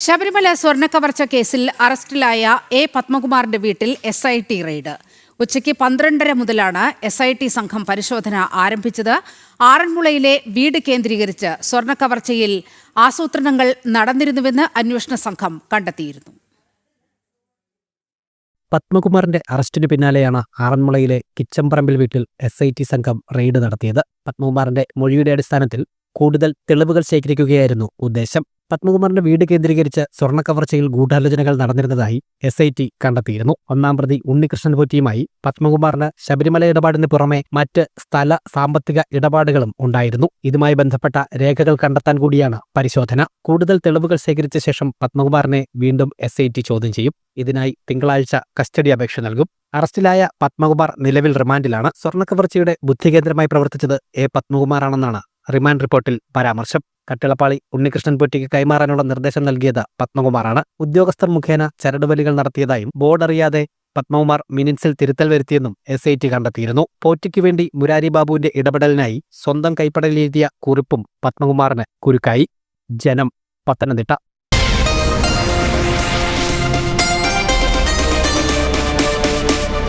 ശബരിമല സ്വർണക്കവർച്ച കേസിൽ അറസ്റ്റിലായ എ പത്മകുമാറിന്റെ വീട്ടിൽ എസ് ഐ ടി റെയ്ഡ്. ഉച്ചയ്ക്ക് പന്ത്രണ്ടര മുതലാണ് എസ് ഐ ടി സംഘം പരിശോധന ആരംഭിച്ചത്. ആറന്മുളയിലെ വീട് കേന്ദ്രീകരിച്ച് സ്വർണക്കവർച്ചയിൽ ആസൂത്രണങ്ങൾ നടന്നിരുന്നുവെന്ന് അന്വേഷണ സംഘം കണ്ടെത്തിയിരുന്നു. പത്മകുമാറിന്റെ അറസ്റ്റിന് പിന്നാലെയാണ് ആറന്മുളയിലെ കിച്ചംപറമ്പിൽ വീട്ടിൽ എസ് ഐ ടി സംഘം റെയ്ഡ് നടത്തിയത്. പത്മകുമാറിന്റെ മൊഴിയുടെ അടിസ്ഥാനത്തിൽ കൂടുതൽ തെളിവുകൾ ശേഖരിക്കുകയായിരുന്നു ഉദ്ദേശം. പത്മകുമാറിന്റെ വീട് കേന്ദ്രീകരിച്ച് സ്വർണക്കവർച്ചയിൽ ഗൂഢാലോചനകൾ നടന്നിരുന്നതായി എസ് ഐ ടി കണ്ടെത്തിയിരുന്നു. ഒന്നാം പ്രതി ഉണ്ണികൃഷ്ണൻ പോറ്റിയുമായി പത്മകുമാറിന് ശബരിമല ഇടപാടിന് പുറമെ മറ്റ് സ്ഥല സാമ്പത്തിക ഇടപാടുകളും ഉണ്ടായിരുന്നു. ഇതുമായി ബന്ധപ്പെട്ട രേഖകൾ കണ്ടെത്താൻ കൂടിയാണ് പരിശോധന. കൂടുതൽ തെളിവുകൾ ശേഖരിച്ച ശേഷം പത്മകുമാറിനെ വീണ്ടും എസ് ചോദ്യം ചെയ്യും. ഇതിനായി തിങ്കളാഴ്ച കസ്റ്റഡി അപേക്ഷ നൽകും. അറസ്റ്റിലായ പത്മകുമാർ നിലവിൽ റിമാൻഡിലാണ്. സ്വർണക്കവർച്ചയുടെ ബുദ്ധികേന്ദ്രമായി പ്രവർത്തിച്ചത് എ പത്മകുമാറാണെന്നാണ് റിമാൻഡ് റിപ്പോർട്ടിൽ പരാമർശം. കട്ടിളപ്പാളി ഉണ്ണികൃഷ്ണൻ പൊറ്റിക്ക് കൈമാറാനുള്ള നിർദ്ദേശം നൽകിയത് പത്മകുമാറാണ്. ഉദ്യോഗസ്ഥർ മുഖേന ചരടുവലികൾ നടത്തിയതായും ബോർഡ് അറിയാതെ പത്മകുമാർ മിനിറ്റ്സിൽ തിരുത്തൽ വരുത്തിയെന്നും എസ് ഐ ടി കണ്ടെത്തിയിരുന്നു. പോറ്റിക്ക് വേണ്ടി മുരാരി ബാബുവിന്റെ ഇടപെടലിനായി സ്വന്തം കൈപ്പടലിലെഴുതിയ കുറിപ്പും പത്മകുമാറിന് കുരുക്കായി. ജനം പത്തനംതിട്ട.